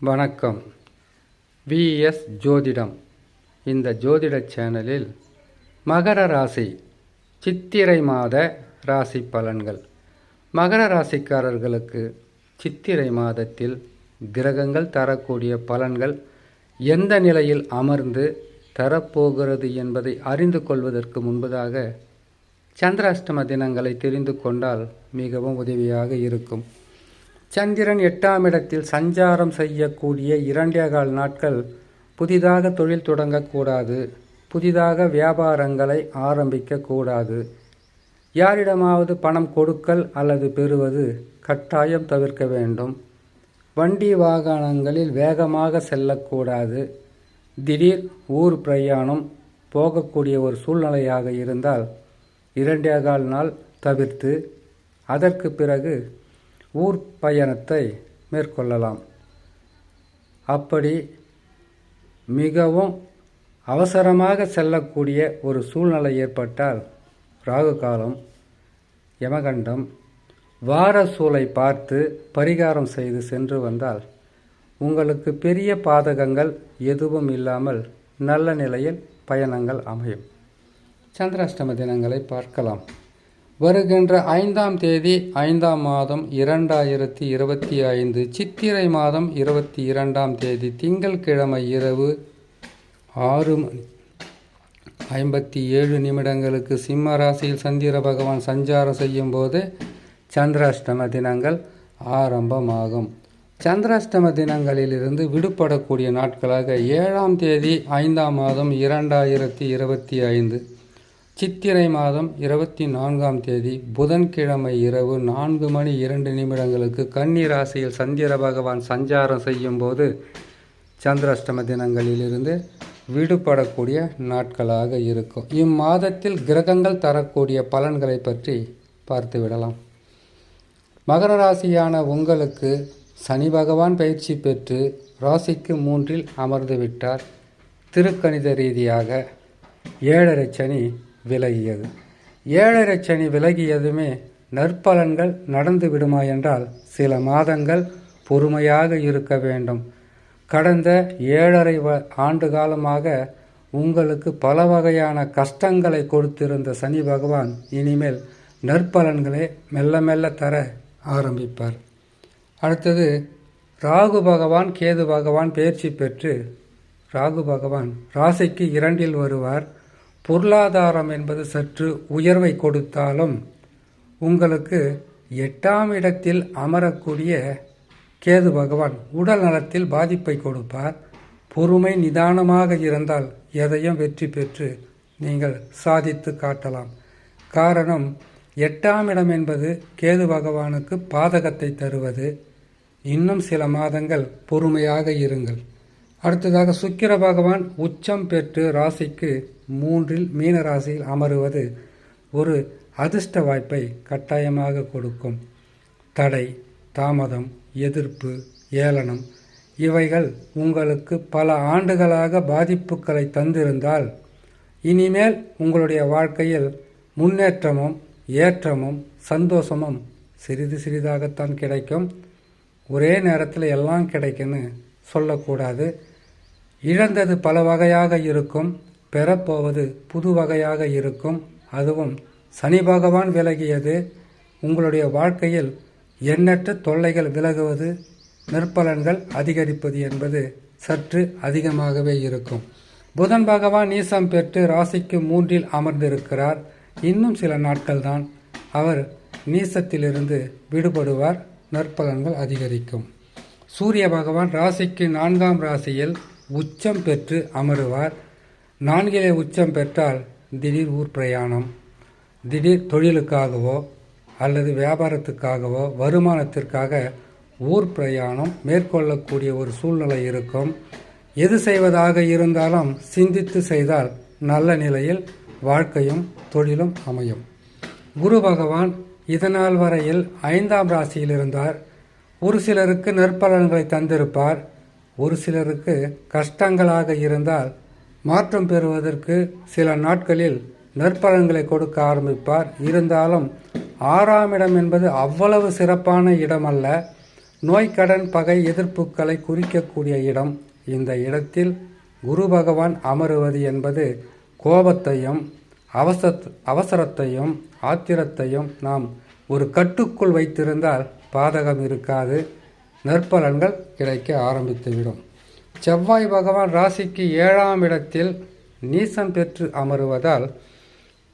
வணக்கம். விஎஸ் ஜோதிடம். இந்த ஜோதிட சேனலில் மகர ராசி சித்திரை மாத ராசி பலன்கள். மகர ராசிக்காரர்களுக்கு சித்திரை மாதத்தில் கிரகங்கள் தரக்கூடிய பலன்கள் எந்த நிலையில் அமர்ந்து தரப்போகிறது என்பதை அறிந்து கொள்வதற்கு முன்பதாக சந்திராஷ்டம தினங்களை தெரிந்து கொண்டால் மிகவும் உதவியாக இருக்கும். சந்திரன் எட்டாம் இடத்தில் சஞ்சாரம் செய்யக்கூடிய இரண்டே கால் நாட்கள் புதிதாக தொழில் தொடங்கக்கூடாது. புதிதாக வியாபாரங்களை ஆரம்பிக்கக்கூடாது. யாரிடமாவது பணம் கொடுக்கல் அல்லது பெறுவது கட்டாயம் தவிர்க்க வேண்டும். வண்டி வாகனங்களில் வேகமாக செல்லக்கூடாது. திடீர் ஊர் பிரயாணம் போகக்கூடிய ஒரு சூழ்நிலையாக இருந்தால் இரண்டே கால் நாள் தவிர்த்து அதற்கு பிறகு ஊர் பயணத்தை மேற்கொள்ளலாம். அப்படி மிகவும் அவசரமாக செல்லக்கூடிய ஒரு சூழ்நிலை ஏற்பட்டால் ராகு காலம் யமகண்டம் வார சூலை பார்த்து பரிகாரம் செய்து சென்று வந்தால் உங்களுக்கு பெரிய பாதகங்கள் எதுவும் இல்லாமல் நல்ல நிலையில் பயணங்கள் அமையும். சந்திராஷ்டம தினங்களை பார்க்கலாம். வருகின்ற ஐந்தாம் தேதி ஐந்தாம் மாதம் இரண்டாயிரத்தி இருபத்தி ஐந்து சித்திரை மாதம் இருபத்தி இரண்டாம் தேதி திங்கள்கிழமை இரவு ஆறு மணி. ஐம்பத்தி ஏழு நிமிடங்களுக்கு சிம்ம ராசியில் சந்திர பகவான் சஞ்சாரம் செய்யும் போது சந்திராஷ்டம தினங்கள் ஆரம்பமாகும். சந்திராஷ்டம தினங்களிலிருந்து விடுபடக்கூடிய நாட்களாக ஏழாம் தேதி ஐந்தாம் மாதம் இரண்டாயிரத்தி இருபத்தி ஐந்து. சித்திரை மாதம் இருபத்தி நான்காம் தேதி புதன்கிழமை இரவு நான்கு மணி இரண்டு நிமிடங்களுக்கு கன்னி ராசியில் சந்திர பகவான் சஞ்சாரம் செய்யும் போது சந்திராஷ்டம தினங்களிலிருந்து விடுபடக்கூடிய நாட்களாக இருக்கும். இம்மாதத்தில் கிரகங்கள் தரக்கூடிய பலன்களை பற்றி பார்த்து விடலாம். மகர ராசியான உங்களுக்கு சனி பகவான் பயிற்சி பெற்று ராசிக்கு மூன்றில் அமர்ந்து விட்டார். திருக்கணித ரீதியாக ஏழரை சனி விலகியது. ஏழரை சனி விலகியதுமே நற்பலன்கள் நடந்து விடுமா என்றால் சில மாதங்கள் பொறுமையாக இருக்க வேண்டும். கடந்த ஏழரை வ ஆண்டு காலமாக உங்களுக்கு பல வகையான கஷ்டங்களை கொடுத்திருந்த சனி பகவான் இனிமேல் நற்பலன்களை மெல்ல மெல்ல தர ஆரம்பிப்பார். அடுத்தது ராகு பகவான் கேது பகவான் பயிற்சி பெற்று ராகு பகவான் ராசிக்கு இரண்டில் வருவார். பொருளாதாரம் என்பது சற்று உயர்வை கொடுத்தாலும் உங்களுக்கு எட்டாம் இடத்தில் அமரக்கூடிய கேது பகவான் உடல் நலத்தில் பாதிப்பை கொடுப்பார். பொறுமை நிதானமாக இருந்தால் எதையும் வெற்றி பெற்று நீங்கள் சாதித்து காட்டலாம். காரணம் எட்டாம் இடம் என்பது கேது பகவானுக்கு பாதகத்தை தருவது. இன்னும் சில மாதங்கள் பொறுமையாக இருங்கள். அடுத்ததாக சுக்கிர பகவான் உச்சம் பெற்று ராசிக்கு மூன்றில் மீனராசியில் அமருவது ஒரு அதிர்ஷ்ட வாய்ப்பை கட்டாயமாக கொடுக்கும். தடை தாமதம் எதிர்ப்பு ஏளனம் இவைகள் உங்களுக்கு பல ஆண்டுகளாக பாதிப்புகளை தந்திருந்தால் இனிமேல் உங்களுடைய வாழ்க்கையில் முன்னேற்றமும் ஏற்றமும் சந்தோஷமும் சிறிது சிறிதாகத்தான் கிடைக்கும். ஒரே நேரத்தில் எல்லாம் கிடைக்குன்னு சொல்லக்கூடாது. இழந்தது பல வகையாக இருக்கும். பெறப்போவது புது வகையாக இருக்கும். அதுவும் சனி பகவான் விலகியது. உங்களுடைய வாழ்க்கையில் எண்ணற்ற தொல்லைகள் விலகுவது நற்பலன்கள் அதிகரிப்பது என்பது சற்று அதிகமாகவே இருக்கும். புதன் பகவான் நீசம் பெற்று ராசிக்கு மூன்றில் அமர்ந்திருக்கிறார். இன்னும் சில நாட்கள்தான் அவர் நீசத்திலிருந்து விடுபடுவார். நற்பலன்கள் அதிகரிக்கும். சூரிய பகவான் ராசிக்கு நான்காம் ராசியில் உச்சம் பெற்று அமருவார். நான்கிலே உச்சம் பெற்றால் திடீர் ஊர் பிரயாணம் திடீர் தொழிலுக்காகவோ அல்லது வியாபாரத்துக்காகவோ வருமானத்திற்காக ஊர் பிரயாணம் மேற்கொள்ளக்கூடிய ஒரு சூழ்நிலை இருக்கும். எது செய்வதாக இருந்தாலும் சிந்தித்து செய்தால் நல்ல நிலையில் வாழ்க்கையும் தொழிலும் அமையும். குரு பகவான் இதனால் வரையில் ஐந்தாம் ராசியில் இருந்தார். ஒரு சிலருக்கு நற்பலன்களை தந்திருப்பார். ஒரு சிலருக்கு கஷ்டங்களாக இருந்தால் மாற்றம் பெறுவதற்கு சில நாட்களில் நற்பலன்களை கொடுக்க ஆரம்பிப்பார். இருந்தாலும் ஆறாம் இடம் என்பது அவ்வளவு சிறப்பான இடமல்ல. நோய்க்கடன் பகை எதிர்ப்புகளை குறிக்கக்கூடிய இடம். இந்த இடத்தில் குரு பகவான் அமருவது என்பது கோபத்தையும் அவசர அவசரத்தையும் ஆத்திரத்தையும் நாம் ஒரு கட்டுக்குள் வைத்திருந்தால் பாதகம் இருக்காது. நற்பலன்கள் கிடைக்க ஆரம்பித்துவிடும். செவ்வாய் பகவான் ராசிக்கு ஏழாம் இடத்தில் நீசம் பெற்று அமருவதால்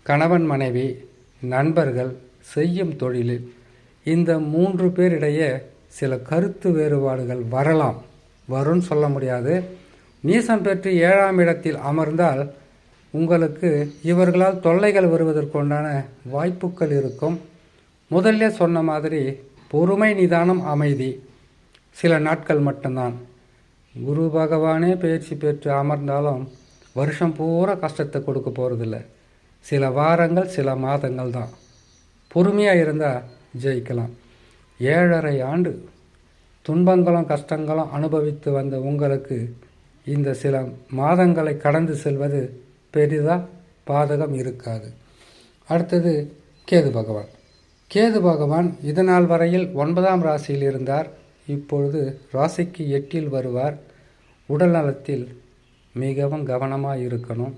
கணவன் மனைவி நண்பர்கள் செய்யும் தொழிலில் இந்த மூன்று பேரிடையே சில கருத்து வேறுபாடுகள் வரலாம். வரும்னு சொல்ல முடியாது. நீசம் பெற்று ஏழாம் இடத்தில் அமர்ந்தால் உங்களுக்கு இவர்களால் தொல்லைகள் வருவதற்குண்டான வாய்ப்புகள் இருக்கும். முதல்ல சொன்ன மாதிரி பொறுமை நிதானம் அமைதி. சில நாட்கள் மட்டும்தான். குரு பகவானே பயிற்சி பெற்று அமர்ந்தாலும் வருஷம் பூரா கஷ்டத்தை கொடுக்க போகிறதில்ல சில வாரங்கள் சில மாதங்கள் தான். பொறுமையாக இருந்தால் ஜெயிக்கலாம். ஏழரை ஆண்டு துன்பங்களும் கஷ்டங்களும் அனுபவித்து வந்த உங்களுக்கு இந்த சில மாதங்களை கடந்து செல்வது பெரிதாக பாதகம் இருக்காது. அடுத்தது கேது பகவான். கேது பகவான் இதனால் வரையில் ஒன்பதாம் ராசியில் இருந்தார். இப்பொழுது ராசிக்கு எட்டில் வருவார். உடல் நலத்தில் மிகவும் கவனமாக இருக்கணும்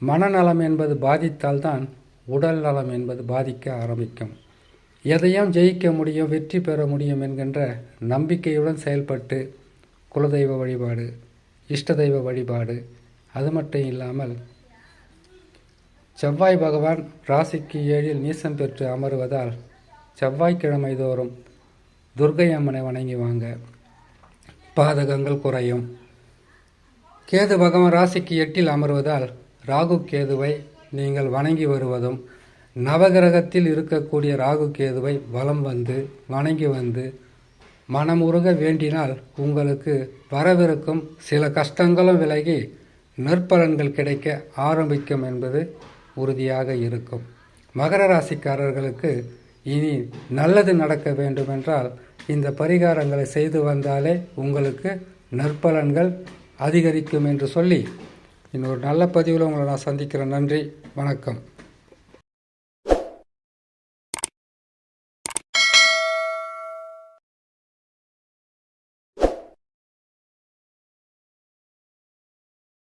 மனநலம் என்பது பாதித்தால்தான் உடல் நலம் என்பது பாதிக்க ஆரம்பிக்கும். எதையும் ஜெயிக்க முடியும் வெற்றி பெற முடியும் என்கின்ற நம்பிக்கையுடன் செயல்பட்டு குலதெய்வ வழிபாடு இஷ்ட தெய்வ வழிபாடு அது மட்டும் இல்லாமல் செவ்வாய் பகவான் ராசிக்கு ஏழில் நீசம் பெற்று அமருவதால் செவ்வாய்க்கிழமை தோறும் துர்கை அம்மனை வணங்கி வாங்க. பாதகங்கள் குறையும். கேது பகவான் ராசிக்கு எட்டில் அமர்வதால் ராகு கேதுவை நீங்கள் வணங்கி வருவதும் நவகிரகத்தில் இருக்கக்கூடிய ராகு கேதுவை வலம் வந்து வணங்கி வந்து மனமுருக வேண்டினால் உங்களுக்கு வரவிருக்கும் சில கஷ்டங்களும் விலகி நற்பலன்கள் கிடைக்க ஆரம்பிக்கும் என்பது உறுதியாக இருக்கும். மகர ராசிக்காரர்களுக்கு இனி நல்லது நடக்க வேண்டுமென்றால் இந்த பரிகாரங்களை செய்து வந்தாலே உங்களுக்கு நற்பலன்கள் அதிகரிக்கும் என்று சொல்லி இன்னொரு நல்ல பதிவில் உங்களை நான் சந்திக்கிறேன். நன்றி. வணக்கம்.